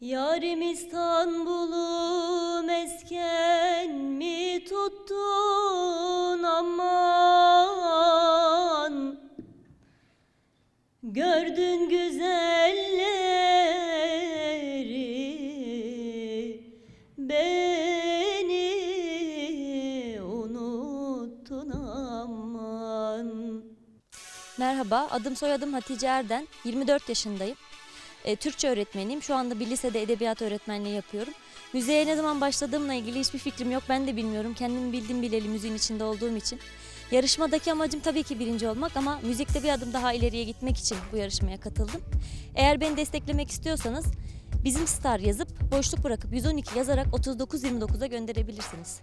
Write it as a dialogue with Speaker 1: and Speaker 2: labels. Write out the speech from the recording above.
Speaker 1: Yarim İstanbul'u mesken mi tuttun aman Gördün güzelleri Beni unuttun aman
Speaker 2: Merhaba, adım soyadım Hatice Erden. 24 yaşındayım. E, Türkçe öğretmeniyim. Şu anda bir lisede edebiyat öğretmenliği yapıyorum. Müziğe ne zaman başladığımla ilgili hiçbir fikrim yok. Ben de bilmiyorum. Kendim bildim bileli müziğin içinde olduğum için. Yarışmadaki amacım tabii ki birinci olmak ama müzikte bir adım daha ileriye gitmek için bu yarışmaya katıldım. Eğer beni desteklemek istiyorsanız bizim Star yazıp boşluk bırakıp 112 yazarak 3929'a gönderebilirsiniz.